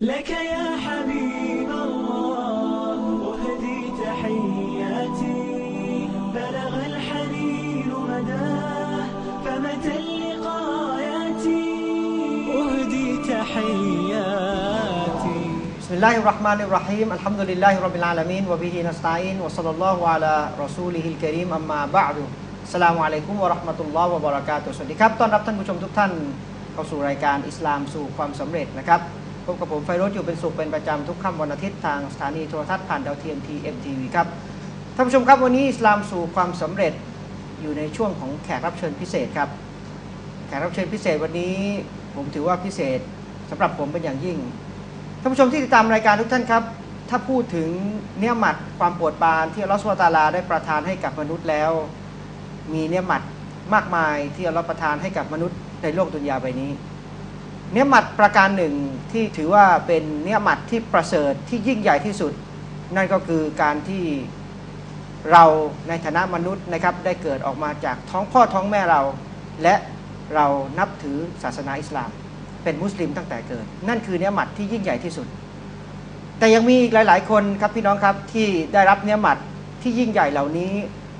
لك يا حبيب الله أهدي تحياتي بلغ الحنين مداه فمتى اللقاء ياتي أهدي تحياتي بسم الله الرحمن الرحيم الحمد لله رب العالمين وبه نستعين وصلى الله على رسوله الكريم أما بعد السلام عليكم ورحمة الله وبركاته สวัสดีครับต้อนรับท่านผู้ชมทุกท่านเข้าสู่รายการอิสลามสู่ความสำเร็จนะครับ พบกับผมไฟรจน์อยู่เป็นสุขเป็นประจำทุกค่ำวันอาทิตย์ทางสถานีโทรทัศน์ผ่านดาวเทียม TMTV ครับท่านผู้ชมครับวันนี้อิสลามสู่ความสำเร็จอยู่ในช่วงของแขกรับเชิญพิเศษครับ แขกรับเชิญพิเศษวันนี้ผมถือว่าพิเศษสำหรับผมเป็นอย่างยิ่งท่านผู้ชมที่ติดตามรายการทุกท่านครับ ถ้าพูดถึงเนื้อหมัดความปรดปานที่อัลลอฮฺสุลตาลาได้ประทานให้กับมนุษย์แล้ว มีเนื้อหมัดมากมายที่อัลลอฮฺประทานให้กับมนุษย์ในโลกดุนยาใบนี้ เนื้อหมัดประการหนึ่งที่ถือว่าเป็นเนื้อหมัดที่ประเสริฐที่ยิ่งใหญ่ที่สุด นั่นก็คือการที่เราในฐานะมนุษย์นะครับได้เกิดออกมาจากท้องพ่อท้องแม่เรา และเรานับถือศาสนาอิสลาม เป็นมุสลิมตั้งแต่เกิด นั่นคือเนื้อหมัดที่ยิ่งใหญ่ที่สุด แต่ยังมีอีกหลาย ๆ คนครับพี่น้องครับที่ได้รับเนื้อหมัดที่ยิ่งใหญ่เหล่านี้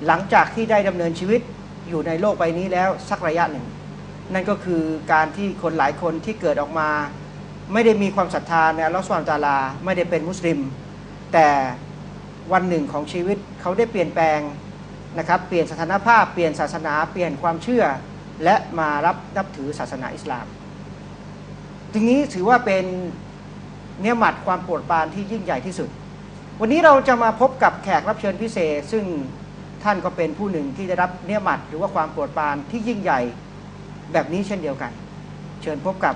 หลังจากที่ได้ดำเนินชีวิตอยู่ในโลกใบนี้แล้วสักระยะหนึ่ง นั่นก็คือการที่คนหลายคนที่เกิดออกมา ไม่ได้มีความศรัทธาในอัลลอฮฺสุลตาลา ไม่ได้เป็นมุสลิม แต่วันหนึ่งของชีวิตเขาได้เปลี่ยนแปลงนะครับ เปลี่ยนสถานภาพ เปลี่ยนศาสนา เปลี่ยนความเชื่อ และมารับนับถือศาสนาอิสลามทีนี้ถือว่าเป็นเนื้อหมัดความโปรดปรานที่ยิ่งใหญ่ที่สุด วันนี้เราจะมาพบกับแขกรับเชิญพิเศษ ซึ่งท่านก็เป็นผู้หนึ่งที่ได้รับเนื้อหมัดหรือว่าความโปรดปรานที่ยิ่งใหญ่ แบบนี้เช่นเดียวกัน เชิญพบกับ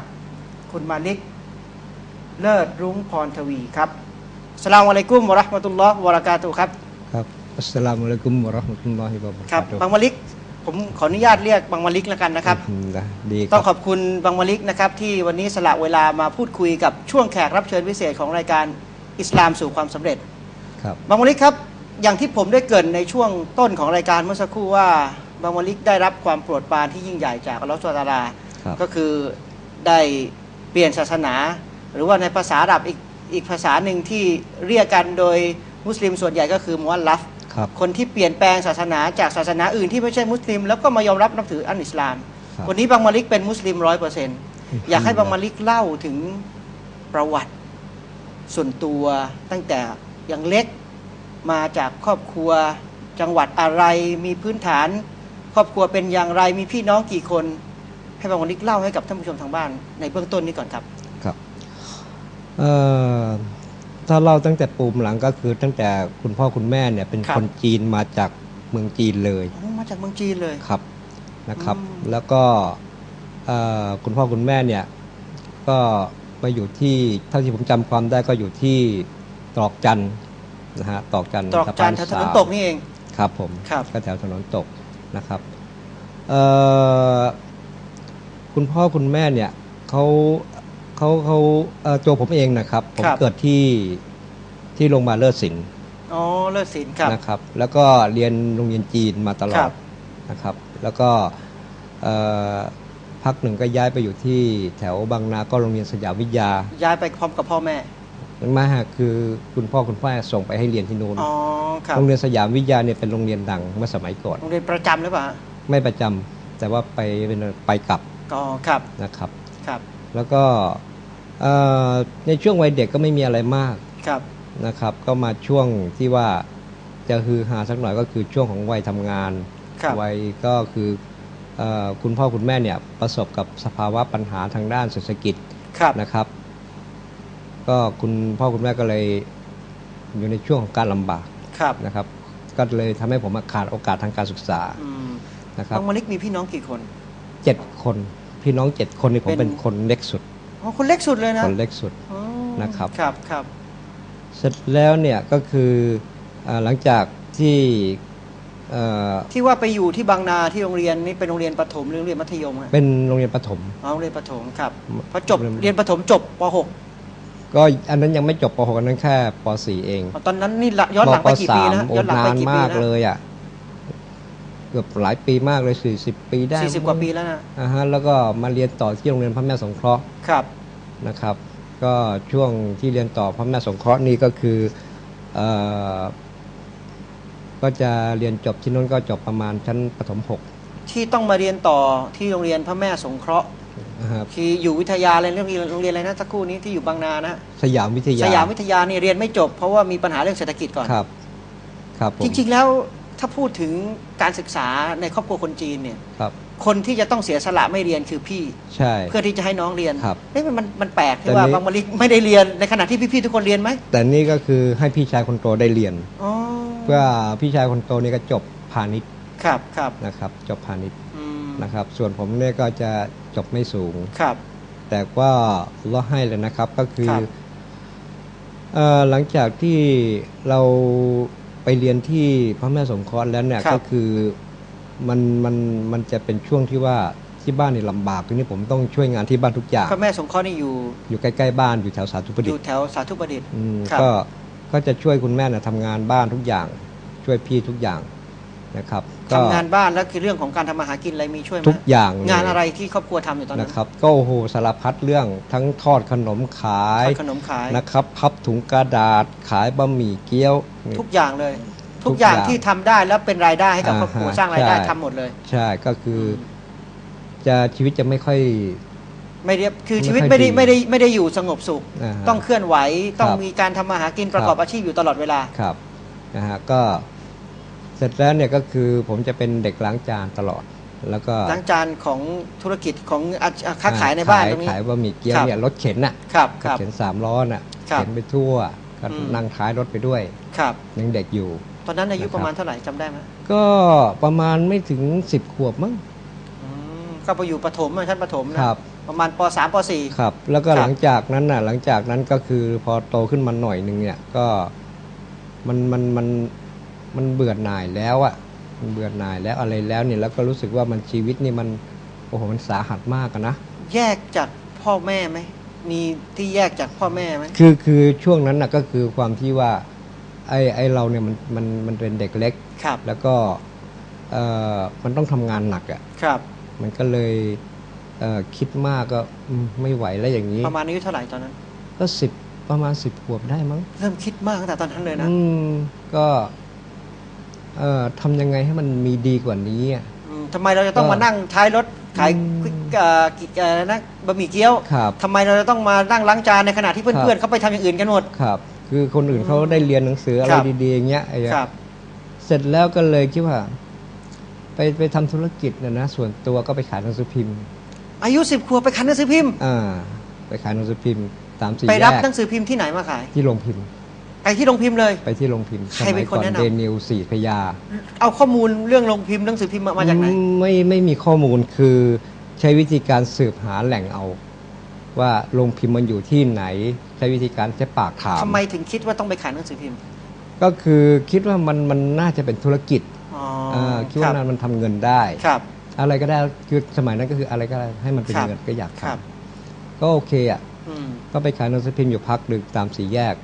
คุณมาลิก เลิศรุ้งพรทวีครับสลามอะลัยกุมวะเราะห์มะตุลลอฮ์วะบะเราะกาตุฮ์ครับครับอัสสลามุอะลัยกุมวะเราะห์มะตุลลอฮิวะบะเราะครักาบตุฮ์บางมาลิกผมขออนุญาตเรียกบางมาลิกแล้วกันนะครับอัลฮัมดุลิลลาห์ดีคต้รัองขอบคุณบางมาลิกนะครับที่วันนี้สละเวลามาพูดคุยกับช่วงแขกรับเชิญพิเศษของรายการอิสลามสู่ความสำเร็จครับบางมาลิกครับอย่างที่ผมได้เกรินในช่วงต้นของรายการเมื่อสักครู่ว่า บางมาลิกได้รับความโปรดปรานที่ยิ่งใหญ่จากอัลลอฮฺสุลตารา ครับ ก็คือได้เปลี่ยนศาสนา หรือว่าในภาษาอาหรับอีกอีกภาษาหนึ่งที่เรียกกันโดยมุสลิมส่วนใหญ่ก็คือมุอัลลัฟ ครับ คนที่เปลี่ยนแปลงศาสนาจากศาสนาอื่นที่ไม่ใช่มุสลิม แล้วก็มายอมรับนับถืออันอิสลาม ครับวันนี้บางมาลิกเป็นมุสลิมร้อยเปอร์เซ็นต์อยากให้บางมาลิกเล่าถึงประวัติส่วนตัวตั้งแต่ยังเล็กมาจากครอบครัวจังหวัดอะไรมีพื้นฐาน ครอบครัวเป็นอย่างไรมีพี่น้องกี่คน ให้บางมาลิกเล่าให้กับท่านผู้ชมทางบ้านในเบื้องต้นนี้ก่อนครับครับเอ่อถ้าเล่าตั้งแต่ปูมหลังก็คือตั้งแต่คุณพ่อคุณแม่เนี่ยเป็นครับคนจีนมาจากเมืองจีนเลยอ๋อมาจากเมืองจีนเลยครับนะครับอืมแล้วก็เอ่อคุณพ่อคุณแม่เนี่ยก็มาอยู่ที่เท่าที่ผมจำความได้ก็อยู่ที่ตรอกจันทร์นะฮะตรอกจันทร์ตรอกจันทร์สะถพานนนสามตกนี่เองครับผมครับก็แถวถนนตก นะครับเอ่อคุณพ่อคุณแม่เนี่ยเขาเขาเขาเอ่อตัวผมเองนะครับ ผมครับเกิดที่ที่โรงพยาบาลเลิศศิลป์อ๋อเลิศศิลป์ครับนะครับ แล้วก็เรียนโรงเรียนจีนมาตลอครัดบนะครับ แล้วก็เอ่อพักหนึ่งก็ย้ายไปอยู่ที่แถวบางนา ก็โรงเรียนสยามวิทยา ย้ายไปพร้อมกับพ่อแม่ไม่ฮะคือคุณพ่อคุณแม่ส่งไปให้เรียนที่นู้นอ๋อครับโรงเรียนสยามวิทยาเนี่ยเป็นโรงเรียนดังเมื่อสมัยก่อนโรงเรียนประจำหรือเปล่าฮะไม่ประจำแต่ว่าไปเป็นไปกลับก็ครับนะครับ ครับ แล้วก็เอ่อในช่วงวัยเด็กก็ไม่มีอะไรมากครับนะครับ ก็มาช่วงที่ว่าจะฮือฮาสักหน่อยก็คือช่วงของวัยทำงานครับ วัยก็คือเอ่อคุณพ่อคุณแม่เนี่ยประสบกับสภาวะปัญหาทางด้านเศรษฐกิจครับ นะครับ ก็คุณพ่อคุณแม่ก็เลยอยู่ในช่วงของการลำบากครับนะครับ ก็เลยทำให้ผมขาดโอกาสทางการศึกษาอืมนะครับบางมาลิกมีพี่น้องกี่คนเจ็ดคนพี่น้องเจ็ดคนนี่ผมเป็นเป็นคนเล็กสุดอ๋อคนเล็กสุดเลยนะคนเล็กสุดอ๋อนะครับครับครับเสร็จแล้วเนี่ยก็คืออาหลังจากที่เอ่อที่ว่าไปอยู่ที่บางนาที่โรงเรียนนี่เป็นโรงเรียนประถมหรือโรงเรียนมัธยมฮะเป็นโรงเรียนประถมอ๋อโรงเรียนประถมครับอืมพอจบโรงเรียนเรียนประถมจบป .6 ก็อันนั้นยังไม่จบป .6 อันนั้นแค่ป .4 เองตอนนั้นนี่ละย้อนหลังไปกี่ปีนะโอ้ย้อนหลังไปนานกี่ปีมากนะเลยอะเกือบหลายปีมากเลย40 ปีได้สี่สิบกว่าปีแล้วนะอ่าฮะแล้วก็มาเรียนต่อที่โรงเรียนพระแม่สงเคราะห์ครับนะครับ ก็ช่วงที่เรียนต่อพระแม่สงเคราะห์นี่ก็คือเออก็จะเรียนจบที่นู้นก็จบประมาณชั้นประถมหกที่ต้องมาเรียนต่อที่โรงเรียนพระแม่สงเคราะห์ นะครับที่อยู่วิทยาอะไรเรื่องโรงเรียนอะไรนะสักครู่นี้ที่อยู่บางนานะสยามวิทยาสยามวิทยานี่เรียนไม่จบ เพราะว่ามีปัญหาเรื่องเศรษฐกิจก่อนครับครับผมจริงๆแล้วถ้าพูดถึงการศึกษาในครอบครัวคนจีนเนี่ยครับ คนที่จะต้องเสียสละไม่เรียนคือพี่ใช่เพื่อที่จะให้น้องเรียนครับเอ๊ะมันมันมันแปลกแต่ที่ว่านี้บางมะลิไม่ได้เรียนในขณะที่พี่ๆทุกคนเรียนไหมแต่นี่ก็คือให้พี่ชายคนโตได้เรียนอ๋อเพื่อพี่ชายคนโตนี่ก็จบพาณิชย์ครับครับนะครับ จบพาณิชย์อืมนะครับ ส่วนผมเนี่ยก็จะ จบไม่สูงครับ แต่ว่าเราให้เลยนะครับก็คือครับ เอ่อหลังจากที่เราไปเรียนที่พระแม่สงเคราะห์แล้วเนี่ยครับ ก็คือมันมันมันจะเป็นช่วงที่ว่าที่บ้านนี่ลำบากทีนี้ผมต้องช่วยงานที่บ้านทุกอย่าง พระแม่สงเคราะห์นี่อยู่อยู่ใกล้ๆบ้านอยู่แถวสาธุประอดิษยู่ฐ์แถวสาธุประดิษฐ์ อืมครับ ก็ก็จะช่วยคุณแม่นะทำงานบ้านทุกอย่าง ช่วยพี่ทุกอย่างนะครับ ก็ทำงานบ้านแล้วคือเรื่องของการทำมาหากินอะไรมีช่วยไหมทุกอย่างเลยงานอะไรที่ครอบครัวทำอยู่ตอนนั้นนะครับ ก็โอ้โหสารพัดเรื่องทั้งทอดขนมขายทอดขนมขาย นะครับ พับถุงกระดาษขายบะหมี่เกี๊ยวนี่ ทุกอย่างเลย ทุทุกกอย่างอย่างที่ทำได้แล้วเป็นรายได้ให้กับอ่าครอบครัวฮะสร้างรายได้ใช่ ทำหมดเลย ใช่ก็คืออจะชีวิตจะไม่ค่อย ไม่ได้คือไม่ชีวิตค่อยไม่ได้ดีไม่ได้ไม่ได้อยู่สงบสุข อ่าฮะต้องเคลื่อนไหวต้องครับมีการทำมาหากินประกอบครับ อาชีพอยู่ตลอดเวลา ครับนะฮะก็ เสร็จแล้วเนี่ยก็คือผมจะเป็นเด็กล้างจานตลอด แล้วก็ล้างจานของธุรกิจของอาอ่าค้าขายในบ้านตรงนี้ขายบะหมี่เกี๊ยวครับเนี่ยรถเข็นน่ะครับครับเข็นสามล้อน่ะครับเข็นไปทั่วก็อืมนั่งท้ายรถไปด้วยครับยังเด็กอยู่ ตอนนั้นอายุนะครับประมาณเท่าไหร่จำได้ไหมก็ประมาณไม่ถึงสิบขวบมั้งอืมก็ไปอยู่ประถมอะชั้นประถมนะครับประมาณป .3 ป .4 ครับ แล้วก็ครับหลังจากนั้นน่ะ หลังจากนั้นก็คือพอโตขึ้นมาหน่อยหนึ่งเนี่ยก็มันมันมัน มันเบื่อหน่ายแล้วอะมันเบื่อหน่ายแล้วอะไรแล้วเนี่ยแล้วก็รู้สึกว่ามันชีวิตนี่มันโอ้โหมันสาหัสมากอะนะแยกจากพ่อแม่ไหมมีที่แยกจากพ่อแม่ไหมคือคือช่วงนั้นน่ะก็คือความที่ว่าไอ้ไอ้เราเนี่ยมันมันมันเป็นเด็กเล็ก ครับ แล้วก็เอ่อมันต้องทำงานหนักอะครับ มันก็เลยเอ่อคิดมากก็อืมไม่ไหวแล้วอย่างนี้ ประมาณอายุเท่าไหร่ตอนนั้น ก็สิบประมาณสิบขวบได้มั้ง เริ่มคิดมากตั้งแต่ตอนนั้นเลยนะ อืมก็ เอ่อทำยังไงให้มันมีดีกว่านี้อะอืมทำไมเราจะต้องก็มานั่งท้ายรถขายอืมเอ่อกิเอ่อนะบะหมี่เกี๊ยวครับทำไมเราจะต้องมานั่งล้างจานในขณะที่ครัเพื่อบนๆเขาไปทำอย่างอื่นกันหมด ครับ คือคนอื่นเขาได้เรียนหนังสืออะไรครับ ดีๆอย่างเงี้ยไอ้ครับ เสร็จแล้วก็เลยคิดว่า ไปไปทำธุรกิจนะนะส่วนตัวก็ไปขายหนังสือพิมพ์ อายุสิบขวบไปขายหนังสือพิมพ์ อ่า ไปขายหนังสือพิมพ์ตามสี่ไปแยรับกหนังสือพิมพ์ที่ไหนมาขาย ที่โรงพิมพ์ ไปที่โรงพิมพ์เลย ไปที่โรงพิมพ์ใครเป็นคนสมัยแนะนำก่อเดนิวสี่พยา เอาข้อมูลเรื่องโรงพิมพ์หนังสือพิมพ์มามาจากไหนอืมไม่ไม่มีข้อมูลคือใช้วิธีการสืบหาแหล่งเอา ว่าโรงพิมพ์มันอยู่ที่ไหน ใช้วิธีการใช้ปากถาม ทำไมถึงคิดว่าต้องไปขายหนังสือพิมพ์ก็คือคิดว่ามันมันน่าจะเป็นธุรกิจอ๋อเออคิดครัว่าบนั้นมันทำเงินได้ ครับ อะไรก็ได้คือสมัยนั้นก็คืออะไรก็ได้ให้มันเป็นครับเงินก็อยากทครับำก็โอเคอะอืมก็ไปขายหนังสือพิมพ์อยู่พักหนึ่งตามสี่แยก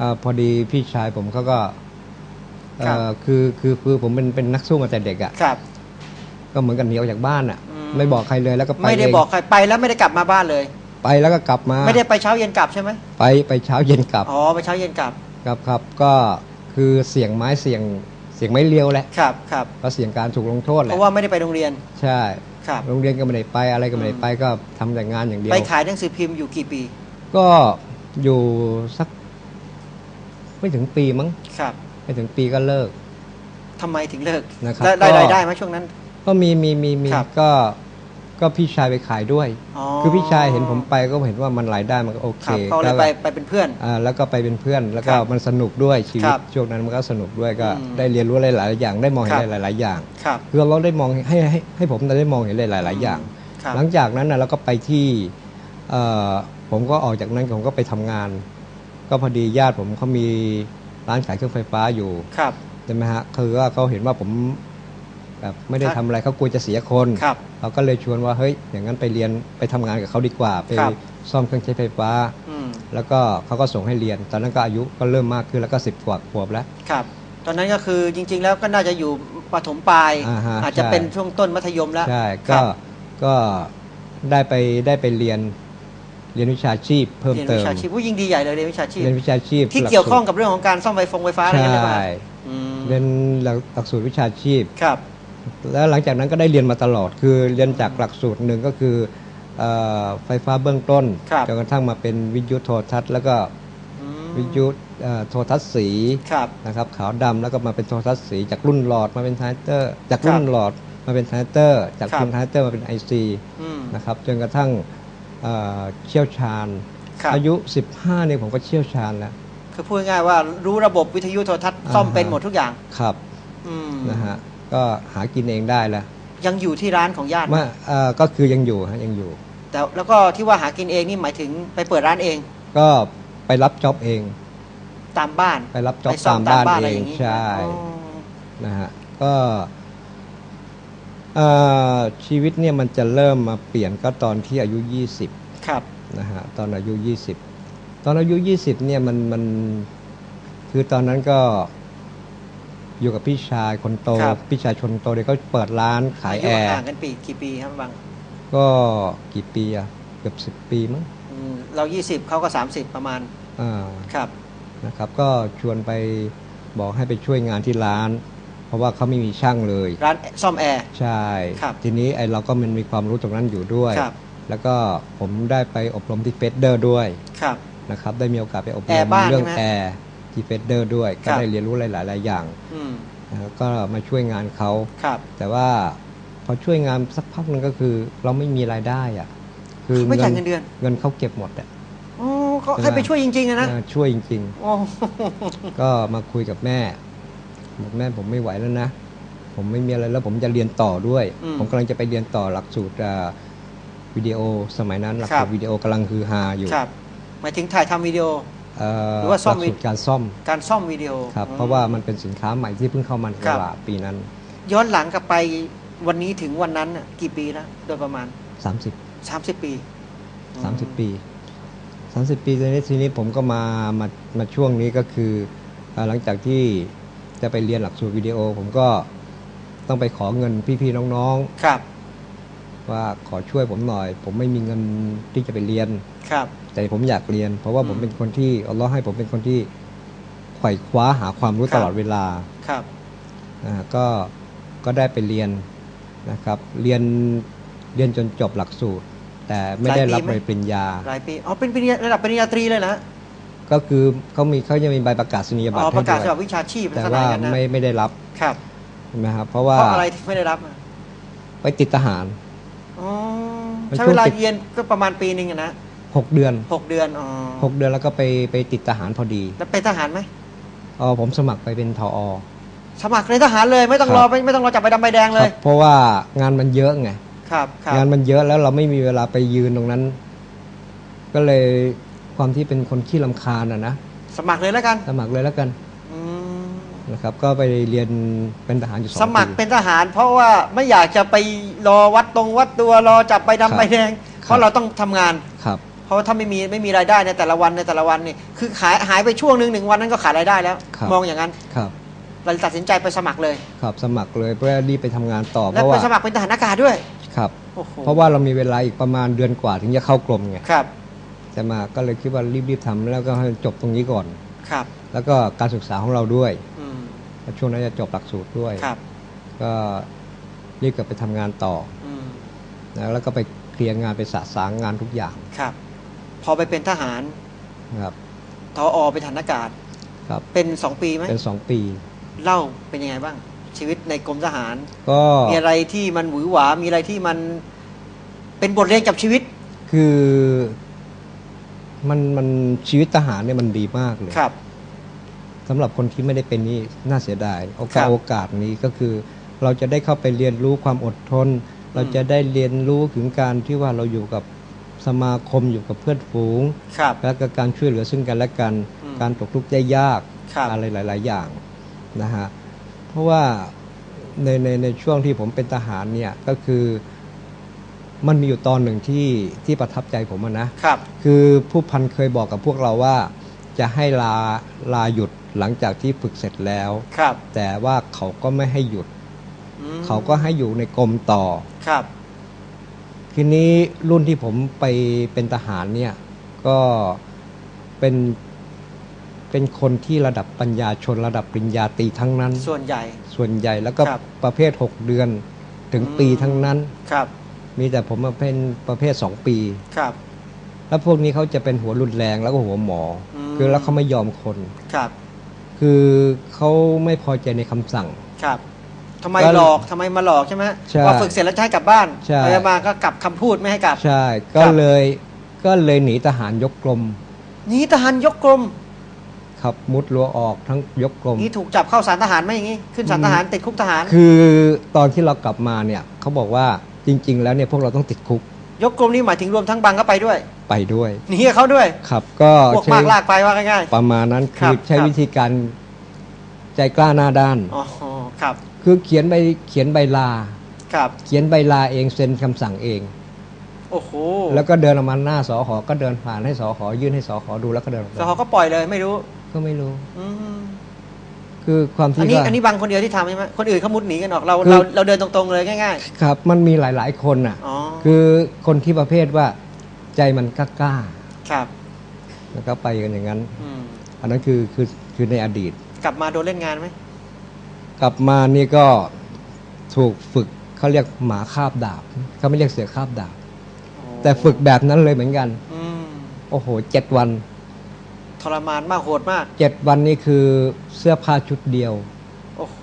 อาพอดีพี่ชายผมเขาก็เอ่อคือคือคือผมเป็นเป็นนักสู้มาแต่เด็กอะครับ ก็เหมือนกันหนีออกจากบ้านอะอืม ไม่บอกใครเลยแล้วก็ไปไม่ได้เงบอกใครไปแล้วไม่ได้กลับมาบ้านเลย ไปแล้วก็กลับมาไม่ได้ไปเช้าเย็นกลับใช่ไหมไปไปเช้าเย็นกลับอ๋อไปเช้าเย็นกลับครับครับ ก็คือเสียงไม้เสียงเสียงไม้เลียวแหละครับครับก็เสียงการถูกลงโทษแหเพละราะว่าไม่ได้ไปโรงเรียนใช่ ครับ โรงเรียนก็ไม่ได้ไปอะไรก็ไม่ได้อืมไปก็ทำแต่งานอย่างเดียว ไปขายหนังสือพิมพ์อยู่กี่ปี ก็อยู่สัก ไม่ถึงปีมั้งครับไม่ถึงปีก็เลิกทำไมถึงเลิกนะครับได้ได้ก็รายได้ไหมช่วงนั้น ก็มีมีมีมีครับก็ก็พี่ชายไปขายด้วยอ๋อคือพี่ชายเห็นผมไปก็เห็นว่ามันรายได้มันก็โอเคครับเขาเลยแล้วไปก็ไปเป็นเพื่อนอ่าแล้วก็ไปเป็นเพื่อน แล้วก็ครับมันสนุกด้วยชีวิคตรับช่วงนั้นมันก็สนุกด้วยก็อืมได้เรียนรู้หลายๆอย่างได้มองเห็นครับหลาย ๆ อย่างครับคือเราได้มองให้ให้ให้ผมได้มองเห็นหลาย ๆ อย่างครับหลังจากนั้นนะเราก็ไปที่เอ่อผมก็ออกจากนั้นผมก็ไปทำงาน ก็พอดีญาติผมเขามีร้านขายเครื่องไฟฟ้าอยู่ครับใช่ไหมฮะคือว่าเขาเห็นว่าผมแบบไม่ได้ครับทำอะไรเขากลัวจะเสียคนครับเขาก็เลยชวนว่าเฮ้ยอย่างนั้นไปเรียนไปทำงานกับเขาดีกว่าไปครับ ซ่อมเครื่องใช้ไฟฟ้า อืมแล้วก็เขาก็ส่งให้เรียน ตอนนั้นก็อายุก็เริ่มมากขึ้นแล้วก็สิบกว่าขวบแล้ว ครับ ตอนนั้นก็คือจริง ๆ แล้วก็น่าจะอยู่ปฐมปลาย อ่าฮะอาจจะใช่ เป็นช่วงต้นมัธยมแล้วใช่ครัก็บก็ได้ไปได้ไปเรียน เรียนวิชาชีพเพิ่มเรียนเติวิมชาชีพผู้ยิ่งดีใหญ่เลยเรียนวิชาชีพเรียนวิชาชีพ ที่หลัเกี่ยวข้องสูตรกับเรื่องของการซ่อมไฟฟงไฟฟ้าอะไรใช่นั่นเลยป่ะอืมเรียนหลักหลักสูตรวิชาชีพครับ แล้วหลังจากนั้นก็ได้เรียนมาตลอด คือเรียนจากหลักสูตรหนึ่งก็คือเอ่อไฟฟ้าเบื้องต้นครับจนกระทั่งมาเป็นวิทยุโทรทัศน์แล้วก็อืมวิทยุเอ่อโทรทัศน์สีครับนะครับขาวดำแล้วก็มาเป็นโทรทัศน์สีจากรุ่นหลอดมาเป็นไทเตอร์ จากครับรุ่นหลอดมาเป็นไทเตอร์ จากครับรุ่นไทเตอร์มาเป็นไอซีอืมนะครับจนกระทั่ง เอ่อเชี่ยวชาญครับอายุ 15เนี่ยผมก็เชี่ยวชาญแล้วคือพูดง่ายๆว่ารู้ระบบวิทยุโทรทัศน์ซ่อมอ่าฮะเป็นหมดทุกอย่างครับอืมนะฮะก็หากินเองได้แล้วยังอยู่ที่ร้านของญาติไหมเมื่อเอ่อก็คือยังอยู่ฮะยังอยู่ แต่แล้วก็ที่ว่าหากินเองนี่หมายถึงไปเปิดร้านเอง ก็ไปรับจ็อบเอง ตามบ้านไปรับจ็อบไปซ่อตามมบ้านอะไรเอองย่างนี้ใช่อ๋อนะฮะก็เอ่อ ชีวิตเนี่ยมันจะเริ่มมาเปลี่ยนก็ตอนที่อายุ 20 ครับนะฮะตอนอายุ 20 ตอนอายุ 20 เนี่ยมันมันคือตอนนั้นก็อยู่กับพี่ชายคนโต ครับ พี่ชายชนโตเนี่ยเขาเปิดร้านขายอาแอยุร์ห่างกันปีกี่ปีครับบางก็กี่ปีอะเกือบสิบปีมั้งอืมเรา20เขาก็30ประมาณอ่า ครับ นะครับก็ชวนไปบอกให้ไปช่วยงานที่ร้านเพ ราะว่าเขาไม่มีช่างเลย ร้านซ่อมแอร์ ใช่ ครับทีนี้ไอเราก็มันมีความรู้ตรงนั้นอยู่ด้วย ครับ แล้วก็ผมได้ไปอบรมที่เฟสเดอร์ด้วยครับ นะครับ ได้มีโอกาสไปอบรแอร์มบ้านเรื่องใช่ไหมแอร์ที่เฟสเดอร์ด้วยคก็รับได้เรียนรู้หลายๆหลายอย่างอืมนะครับก็มาช่วยงานเขา ครับ แต่ว่าพอช่วยงานสักพักหนึงก็คือเราไม่มีรายได้อะคือไม่จ่ายเงินเดือน เงินเขาเก็บหมดอะโอ้ก็ให้ไปช่วยจริงๆอะนะเออช่วยจริง โอ้ ๆ ก็มาคุยกับแม่ บอกแม่ผมไม่ไหวแล้วนะ ผมไม่มีอะไรแล้วผมจะเรียนต่อด้วยอืมผมกำลังจะไปเรียนต่อหลักสูตรอ่าวิดีโอสมัยนั้นหลักครัสูบตรวิดีโอกำลังฮือฮาอยู่ครับหมายถึงถ่ายทำวิดีโอเอ่อหรือว่าซ่อมหลักสูตรการซ่อมการซ่อมวิดีโอครับอืมเพราะว่ามันเป็นสินค้าใหม่ที่เพิ่งเข้ามาในครัตบลาดปีนั้น ย้อนหลังกลับไปวันนี้ถึงวันนั้นน่ะกี่ปีแล้วโดยประมาณ 30 30 ปี 30 ปี30 ปีทีนี้ทีนี้ผมก็มามามาช่วงนี้ก็คือเอ่อหลังจากที่ จะไปเรียนหลักสูตรวิดีโอ ผมก็ต้องไปขอเงินพี่ๆน้องครับๆว่าขอช่วยผมหน่อย ผมไม่มีเงินที่จะไปเรียนครับ แต่ผมอยากเรียน เพราะว่าอืมผมเป็นคนที่อัลเลอฮ์ให้ผมเป็นคนที่ไขว่คว้าหาความรู้ครับตลอดเวลาครับนะฮะก็ก็ได้ไปเรียนนะครับ เรียนเรียนจนจบหลักสูตร แต่ไม่ได้รับใบปริญญา หลายปี อ๋อ เป็นปริญญาระดับปริญญาตรีเลยนะ ก็คือเขามีเขายังมีใบประกาศนียบัตอ๋อรปให้ระกาศด้ฉวยบับวิชาชีพแต่ลักษณะว่าอย่างนั้นนะไม่ไม่ได้รับครับนะครับเพราะว่าเพราะอะไรที่ไม่ได้รับอะไปติดทหาร อ๋อมันใช้ช่วเวงลาติด เรียนก็ประมาณปีหนึ่งอะนะ6เดือนหกเดือนอ๋อ6เดือนแล้วก็ไปไปติดทหารพอดีแล้วเป็นทหารไหมอ๋อผมสมัครไปเป็นทอสมัครเลยทหารเลยไม่ต้องครับรอไม่ไม่ต้องรอจับใบดำใบแดงคเลรัย บเพราะว่างานมันเยอะไง ครับครับงานมันเยอะแล้วเราไม่มีเวลาไปยืนตรงนั้น ก็เลย ความที่เป็นคนขี้ลำคาญอะนะสมัครเลยแล้วกันสมัครเลยแล้วกันอืมนะครับก็ไปเรียนเป็นทหารอยู่สองสมัครปีเป็นทหาร เพราะว่าไม่อยากจะไปรอวัดตรงวัดตัวรอจับใบครับดำใบแดงเพคราะรับเราต้องทำงาน ครับ เพราะว่าถ้าไม่มีไม่มีรายได้ในแต่ละวันในแต่ละวันนี่คือขายหายไปช่วงหนึ่งหนึ่งวันนั้นก็ขาดรายได้แล้ว ครับ มองอย่างนั้นครับเราตัดสินใจไปสมัครเลย ครับสมัครเลยเพื่อรีบไปทำงานต่อเพแล้วราะไปว่าสมัครเป็นทหารอากาศด้วยครับ โอ้โหเพราะว่าเรามีเวลาอีกประมาณเดือนกว่าถึงจะเข้ากรมไง ครับ จะมาก็เลยคิดว่ารีบๆทำแล้วก็ให้จบตรงนี้ก่อนครับ แล้วก็การศึกษาของเราด้วยอืมช่วงนั้นจะจบหลักสูตรด้วยครับ ก็รีบกลับไปทำงานต่ออืมนะแล้วก็ไปเคลียร์งานไปสะสางงานทุกอย่างครับ พอไปเป็นทหารนะครับทออเป็นทหารอากาศครับเป็นสองปีไหมเป็นสองปี เล่าเป็นยังไงบ้าง ชีวิตในกรมทหาร ก็มีอะไรที่มันหวือหวา มีอะไรที่มันเป็นบทเรียนกับชีวิต คือ มันมันชีวิตทหารเนี่ยมันดีมากเลยครับสำหรับคนที่ไม่ได้เป็นนี่น่าเสียดายโอครักาสบโอกาสนี้ก็คือ เราจะได้เข้าไปเรียนรู้ความอดทน เราจะได้เรียนรู้ถึงการที่ว่าเราอยู่กับสมาคมอยู่กับเพื่อนฝูง ครับและก็การช่วยเหลือซึ่งกันและกัน อืมการตกทุกข์ได้ยากครับ อะไรหลาย ๆ อย่างนะฮะเพราะว่าในในในช่วงที่ผมเป็นทหารเนี่ยก็คือ มันมีอยู่ตอนหนึ่งที่ที่ประทับใจผมอะนะครับ คือผู้พันเคยบอกกับพวกเราว่า จะให้ลาลาหยุดหลังจากที่ฝึกเสร็จแล้ว ครับ แต่ว่าเขาก็ไม่ให้หยุด อืมเขาก็ให้อยู่ในกรมต่อ ครับ ทีนี้รุ่นที่ผมไปเป็นทหารเนี่ยก็เป็นเป็นคนที่ระดับปัญญาชนระดับปริญญาตรีทั้งนั้น ส่วนใหญ่ ส่วนใหญ่แล้วก็ครับประเภท 6 เดือนถึงอืม ปีทั้งนั้น ครับ มีแต่ผมมาเป็นประเภท2ปี ครับ แล้วพวกนี้เขาจะเป็นหัวรุนแรงแล้วก็หัวหมออม คือแล้วเขาไม่ยอมคน ครับ คือเขาไม่พอใจในคำสั่ง ครับทำไมก็หลอกทำไมมาหลอกใช่ไหมใช่ว่าฝึกเสร็จแล้วจะให้กลับบ้านใช่ไปมาก็กลับคำพูดไม่ให้กลับ ใช่คก็รับเลยก็เลยหนีทหารยกกลมหนีทหารยกกรมครับมุดรั้วออกทั้งยกกลม นี่ถูกจับเข้าสารทหารไหมอย่างงี้ ขึ้นสารทหารติดคุกทหาร คือตอนที่เรากลับมาเนี่ยเขาบอกว่า จริง ๆ แล้วเนี่ยพวกเราต้องติดคุก ยกกรมนี่หมายถึงรวมทั้งบังก็ไปด้วย ไปด้วย หนีกับเขาด้วยครับก็พวกใช้มากลากไปว่าง่าย ประมาณนั้นครัคืบอใช้ครับ วิธีการใจกล้าหน้าด้าน ๆอ๋อครับคือเขียนใบเขียนใบลา ครับ เขียนใบลาเองเซ็นคำสั่งเอง โอ้โหแล้วก็เดินออกมาหน้าสอหอก็เดินผ่านให้สอหอยื่นให้สอหอดูแล้วก็เดินออกสมาหก็ปล่อยเลยไม่รู้ก็ไม่รู้ อืม คือความอันที่นี้ว่าอันนี้บังคนเดียวที่ทำใช่ไหมคนอื่นเขามุดหนีกันออกเราคือเราเราเดินตรงๆเลยง่ายครับมันมีหลาย ๆ คนอะ ๆอ๋อคือคนที่ประเภทว่าใจมันกล้าครับๆแล้วก็ไปกันอย่างนั้น อืมอันนั้นคือคือคือในอดีต กลับมาโดนเล่นงานไหมกลับมานี่ก็ถูกฝึกเขาเรียกหมาคาบดาบเขาไม่เรียกเสือคาบดาบ โอ้แต่ฝึกแบบนั้นเลยเหมือนกัน อืมโอ้โหเจ็ดวัน ทรมานมากโหดมากเจ็ดวันนี่คือเสื้อผ้าชุดเดียว โอ้โห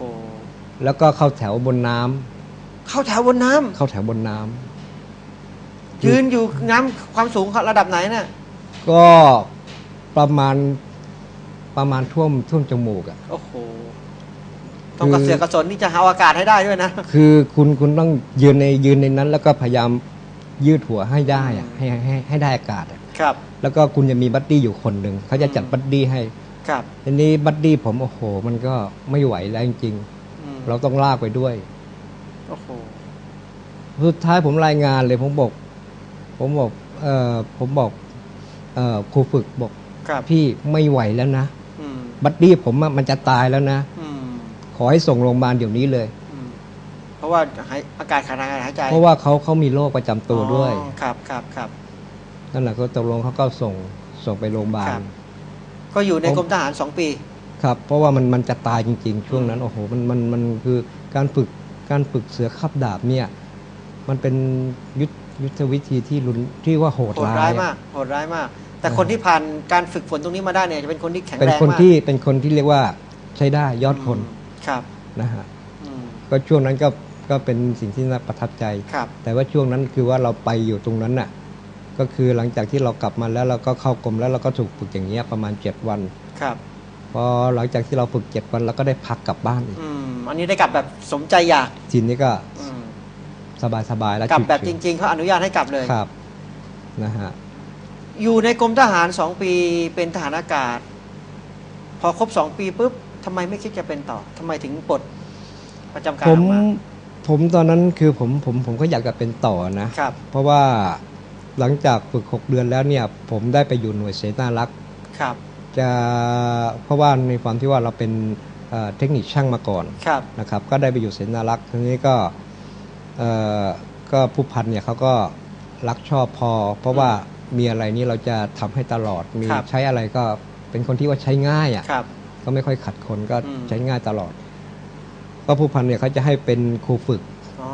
แล้วก็เข้าแถวบนน้ำเข้าแถวบนน้ำเข้าแถวบนน้ำยืนอยู่น้ำความสูงระดับไหนน่ะก็ประมาณประมาณท่วมท่วมจมูกอะ โอ้โหต้องกระเสือกกระสนที่จะเอาอากาศให้ได้ด้วยนะ คือคุณคุณต้องยืนในยืนในนั้น แล้วก็พยายามยืดหัวให้ได้อะอืมให้ให้ให้ได้อากาศอะ ครับ แล้วก็คุณจะมีบัดดี้อยู่คนหนึ่งเขาจะจัดอืมบัดดี้ให้ครับทีนี้บัดดี้ผมโอ้โห มันก็ไม่ไหวแล้วจริงอืมๆเราต้องลากไปด้วยโอ้โหสุดท้ายผมรายงานเลยผมบอก ผมบอกเออผมบอกเออครูฝึกบอกครับพี่ไม่ไหวแล้วนะอืมบัดดี้ผมอะมันจะตายแล้วนะอืมขอให้ส่งโรงพยาบาลเดี๋ยวนี้เลยอืมเพราะว่าหายอากาศขาดอากาศหายใจ เพราะว่าเขาเขามีโรคประจำตัวด้วยอ๋อครับครับครับ นั่นแหละก็ตกลงเขาก็ส่งส่งไปโรงพยาบาครัล บ ก็อยู่ในผม กรมทหารสองปี ครับ เพราะว่ามันมันจะตายจริงๆ ช่วงนั้นโอ้โหมันมันมันคือการฝึกการฝึกเสือขับดาบเนี่ยมันเป็นยุทธยุทธวิธีที่รุนที่ว่าโหดโหดร้าร้ายยมาก โหดร้ายมาก แต่คนที่ผ่านการฝึกฝนตรงนี้มาได้เนี่ยจะเป็นคนที่แข็งเป็นแรงคนมากที่เป็นคนที่เรียกว่าใช้ได้ยอดคนมครับนะฮะอืมก็ช่วงนั้นก็ก็เป็นสิ่งที่น่าประทับใจ ครับ แต่ว่าช่วงนั้นคือว่าเราไปอยู่ตรงนั้นน่ะ ก็คือหลังจากที่เรากลับมาแล้วเราก็เข้ากรมแล้วเราก็ถูกฝึกอย่างเงี้ยประมาณ 7 วันครับพอหลังจากที่เราฝึก 7 วันเราก็ได้พักกลับบ้านอีกอืมอันนี้ได้กลับแบบสมใจอยากทีนี้ก็อืมสบายๆแล้วกลับแบบชิจวริง ๆเขาอนุญาตให้กลับเลย ๆครับนะฮะอยู่ในกรมทหารสองปีเป็นทหารอากาศ พอครบสองปีปุ๊บทำไมไม่คิดจะเป็นต่อทำไมถึงปลดประจำการผอมอกมาผมตอนนั้นคือผมผมผมก็อยากจะเป็นต่อนะ ครับ เพราะว่า หลังจากฝึก 6 เดือนแล้วเนี่ย ผมได้ไปอยู่หน่วยเสนารักษ์ครับ จะเพราะว่าในความที่ว่าเราเป็นเอ่อเทคนิคช่างมาก่อนครับนะครับ ก็ได้ไปอยู่เสนารักษ์ทีนี้ก็เอ่อก็ผู้พันเนี่ยเขาก็รักชอบพอ เพราะว่ามีอะไรนี่เราจะทำให้ตลอดมีครับใช้อะไรก็เป็นคนที่ว่าใช้ง่ายอะครับก็ไม่ค่อยขัดคนก็อืมใช้ง่ายตลอด ก็ผู้พันเนี่ยเขาจะให้เป็นครูฝึกอ๋อ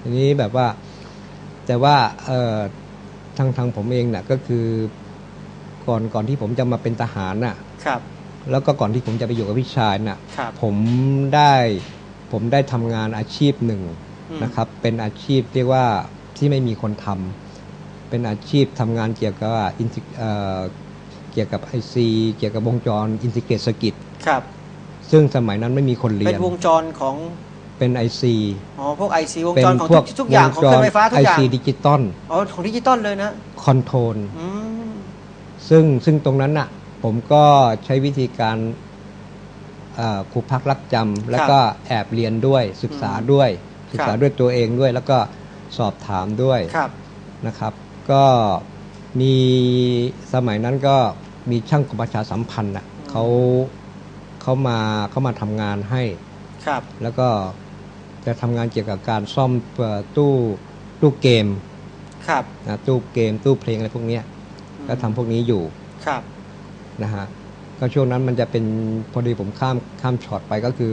ทีนี้แบบว่า แต่ว่าเอ่อทางทางผมเองน่ะก็คือก่อนก่อนที่ผมจะมาเป็นทหารน่ะครับ แล้วก็ก่อนที่ผมจะไปอยู่กับพี่ชายน่ะครับผมได้ผมได้ทำงานอาชีพหนึ่งอืมนะครับ เป็นอาชีพเรียกว่าที่ไม่มีคนทำเป็นอาชีพทำงานเกี่ยวกับว่า integ- เอ่อเกี่ยวกับไอซีเกี่ยวกับวงจรอินทิเกรตสกิตครับ ซึ่งสมัยนั้นไม่มีคนเรีเป็ยนนวงจรของ เป็นไอซีอ๋อพวกไอซีวงเป็นจรของพวกทุกทุกอย่างของเครื่องไฟฟ้าทุไอกอย่างซีดิจิตอลอ๋อของดิจิตอลเลยนะคอนโทรลอืมซึ่งซึ่งตรงนั้นน่ะ ผมก็ใช้วิธีการเอ่อครูพักรักจำแล้วก็แอบเรียนด้วยศึกษาด้วย ศึกษาด้วยตัวเองด้วย แล้วก็สอบถามด้วยครับนะครับ ก็มีสมัยนั้นก็มีช่างกรมประชาสัมพันธ์น่ะเขาเขามาเขามาทำงานให้ ครับ แล้วก็ จะทำงานเกี่ยวกับการซ่อมเอ่อตู้ตตู้เกมครับนะตู้เกมตู้เพลงอะไรพวกเนี้ยก็ทำพวกนี้อยู่ครับนะฮะก็ช่วงนั้นมันจะเป็นพอดีผมข้ามข้ามช็อตไปก็คือ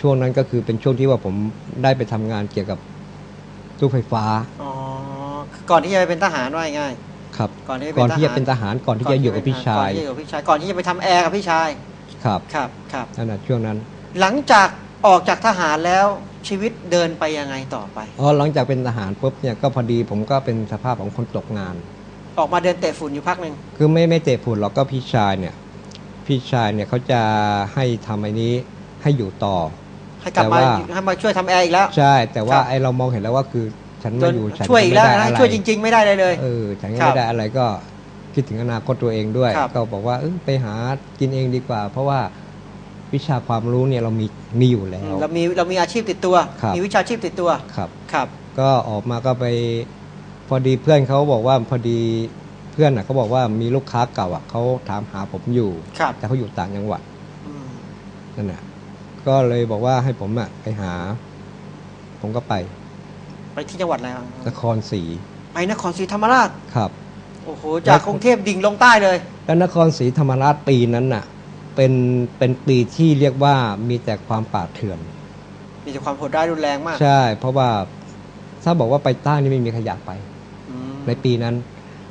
ช่วงนั้นก็คือเป็นช่วงที่ว่าผมได้ไปทำงานเกี่ยวกับตู้ไฟฟ้าอ๋อก่อนที่จะไปเป็นทหารว่าง่ายครับๆก่อนที่จะก่อนเป็นทที่หารจะเป็นทหารก่อนที่จะอยู่กับพี่ชายก่อนที่จะอยู่กับพี่ชายก่อนที่จะไปทำแอร์กับพี่ชายครับครับครับนั่นนะช่วงนั้น หลังจากออกจากทหารแล้ว ชีวิตเดินไปยังไงต่อไปอ๋อหลังจากเป็นทหารปุ๊บเนี่ยก็พอดีผมก็เป็นสภาพของคนตกงาน ออกมาเดินเตะฝุ่นอยู่พักหนึ่งคือไม่ไม่เตะฝุ่นหรอกก็พี่ชายเนี่ย พี่ชายเนี่ยเขาจะให้ทำไอ้นี้ให้อยู่ต่อ ให้กลับมาแต่ว่า ให้มาช่วยทำแอร์อีกแล้ว ใช่ แต่ว่าครับ ไอเรามองเห็นแล้วว่าคือฉันจมานอยู่ฉันช่วยอีกไม่แล้วได้นะอะไรช่วยจริง ๆ ไม่ได้เลยเลย เออฉันก็ครับไม่ได้อะไรก็คิดถึงอนาคตตัวเองด้วย ครับก็บอกว่าเออไปหากินเองดีกว่า เพราะว่า วิชาความรู้เนี่ยเรามีมีอยู่แล้ว เรามีเรามีอาชีพติดตัว ครับ มีวิชาชีพติดตัว ครับ ครับ ก็ออกมาก็ไป พอดีเพื่อนเขาบอกว่าพอดีเพื่อนอะเขาบอกว่ามีลูกค้าเก่าอะเขาถามหาผมอยู่ ครับแต่เขาอยู่ต่างจังหวัดอืมนั่นแหละก็เลยบอกว่าให้ผมอะไปหา ผมก็ไปไปที่จังหวัดอะไรบ้างนครศรีไปนครศรีธรรมราช ครับ โอ้โห จากกรุงเทพดิ่งลงใต้เลย แล้วนครศรีธรรมราชปีนั้นน่ะ เป็นเป็นปีที่เรียกว่ามีแต่ความป่าเถื่อน มีแต่ความโหดร้ายรุนแรงมาก ใช่ เพราะว่าถ้าบอกว่าไปใต้นี่ไม่มีใครอยากไปอืมในปีนั้น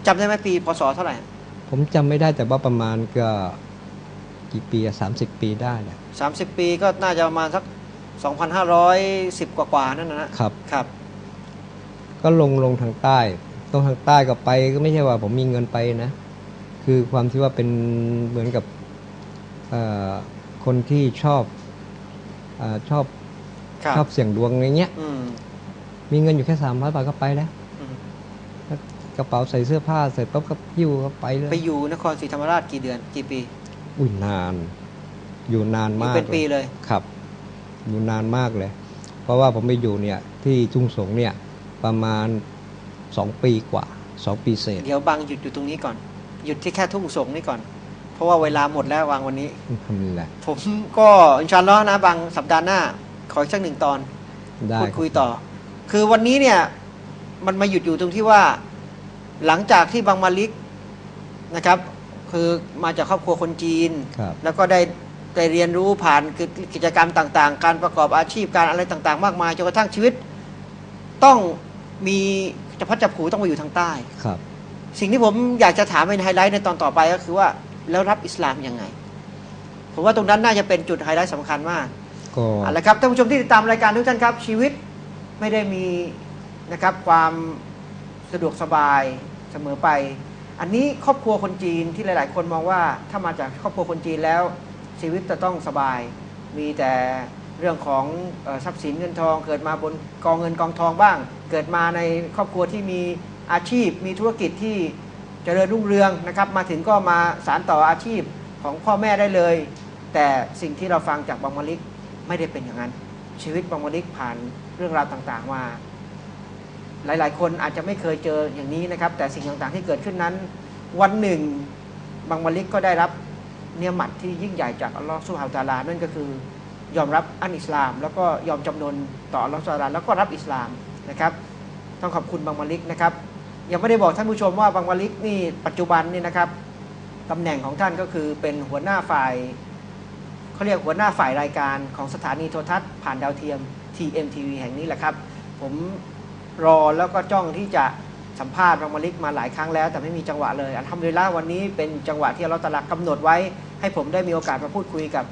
จำได้ไหมปีพศเท่าไหร่ ผมจำไม่ได้แต่ว่าประมาณก็กี่ปีสามสิบปีได้แหละสามสิบปีก็น่าจะประมาณสัก2,510กว่าๆนั่นนะนะครับครับ ก็ลงลงทางใต้ตรงทางใต้ก็ไปก็ไม่ใช่ว่าผมมีเงินไปนะ คือความที่ว่าเป็นเหมือนกับเอ่อ คนที่ชอบเออชอบครับชอบเสี่ยงดวงอะไรเงี้ยอืมมีเงินอยู่แค่สามร้อยบาทก็ไปแล้วอืมกระเป๋าใส่เสื้อผ้าเสร็จปุ๊บก็หิ้วก็ไปเลยไปอยู่นครศรีธรรมราชกี่เดือนกี่ปี อุ้ยนาน อยู่นานอยู่มากเป็นปีเลยครับ อยู่นานมากเลย เพราะว่าผมไปอยู่เนี่ย ที่ทุ่งสงเนี่ยประมาณสองปีกว่าสองปีเศษเดี๋ยวบางหยุดอยู่ตรงนี้ก่อน หยุดที่แค่ทุ่งสงนี่ก่อนเพ ราะว่าเวลาหมดแล้ววางวันนี้ทำแหละผมก็อินชาอัลลอฮ์นะบางสัปดาห์หน้า ขออีกสักหนึ่งตอนได้พูดคุยต่อ คือวันนี้เนี่ย มันมาหยุดอยู่ตรงที่ว่า หลังจากที่บางมาลิกนะครับ คือมาจากครอบครัวคนจีนครับแล้วก็ได้ได้เรียนรู้ผ่านกิจกรรมต่าง ๆ การประกอบอาชีพการอะไรต่าง ๆ มากมายจนกระทั่งชีวิต ต้องมีจะพัดจับผูต้องมาอยู่ทางใต้ครับสิ่สิ่งที่ผมอยากจะถามเป็นไฮไลท์ในตอนต่อไปก็คือว่า แล้วรับอิสลามยังไง ผมว่าตรงนั้นน่าจะเป็นจุดไฮไลท์สำคัญมากก็เอาละครับท่านผู้ชมที่ติดตามรายการทุกท่านครับ ชีวิตไม่ได้มีนะครับความสะดวกสบายเสมอไป อันนี้ครอบครัวคนจีนที่หลาย ๆ คนมองว่าถ้ามาจากครอบครัวคนจีนแล้ว ชีวิตจะต้องสบาย มีแต่เรื่องของเอ่อทรัพย์สินเงินทอง เกิดมาบนกองเงินกองทองบ้าง เกิดมาในครอบครัวที่มีอาชีพมีธุรกิจที่ เจริญรุ่งเรืองนะครับ มาถึงก็มาสารต่ออาชีพของพ่อแม่ได้เลย แต่สิ่งที่เราฟังจากบังมลิกไม่ได้เป็นอย่างนั้น ชีวิตบังมลิกผ่านเรื่องราวต่างๆมาหลาย ๆ คนอาจจะไม่เคยเจออย่างนี้นะครับ แต่สิ่งต่างๆที่เกิดขึ้นนั้น วันหนึ่งบังมลิกก็ได้รับเนียมัดที่ยิ่งใหญ่จากอัลลอฮฺสุบฮาวตาลานั่นก็คือยอมรับอันอิสลาม แล้วก็ยอมจำนนต่ออัลลอฮฺสุบฮาวตาลาแล้วก็รับอิสลามนะครับ ต้องขอบคุณบังมลิกนะครับ ยังไม่ได้บอกท่านผู้ชมว่าบังมะลิกนี่ปัจจุบันนี่นะครับตำแหน่งของท่านก็คือเป็นหัวหน้าฝ่ายเขาเรียกหัวหน้าฝ่ายรายการของสถานีโทรทัศน์ผ่านดาวเทียม TMTV แห่งนี้แหละครับ ผมรอแล้วก็จ้องที่จะสัมภาษณ์บังมาลิกมาหลายครั้งแล้ว แต่ไม่มีจังหวะเลยอันทำเลยละวันนี้เป็นจังหวะที่เราตะลักกำหนดไว้ ให้ผมได้มีโอกาสมาพูดคุยกับ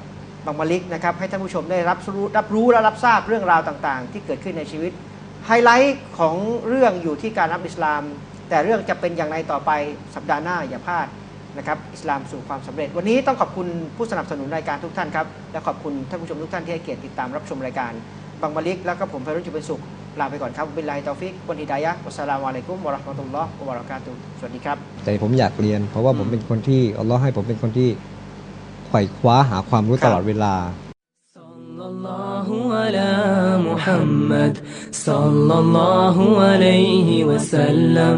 บังมาลิกนะครับให้ท่านผู้ชมได้รับรู้รับรู้และรับทราบเรื่องราวต่างๆ ที่เกิดขึ้นในชีวิตไฮไลท์ของเรื่องอยู่ที่การรับอิสลาม แต่เรื่องจะเป็นอย่างไรต่อไปสัปดาห์หน้าอย่าพลาดนะครับอิสลามสู่ความสำเร็จ วันนี้ต้องขอบคุณผู้สนับสนุนรายการทุกท่านครับและขอบคุณท่านผู้ชมทุกท่านที่ให้เกียรติติดตามรับชมรายการบังมาลิก แล้วก็ผมไพรุจุเป็นสุขลาไปก่อนครับบิลลาฮิตอฟิกวันฮิดายะฮ์วัสสลามุอะลัยกุมวะเราะห์มะตุลลอฮ์วะบะเราะกาตุฮ์สวัสดีครับ แต่ผมอยากเรียน เพราะว่าผมเป็นคนที่อัลลอฮ์ให้ผมเป็นคนที่ไขว่คว้าหาความรู้ ครับ ตลอดเวลา صلى الله على محمد صلى الله عليه وسلم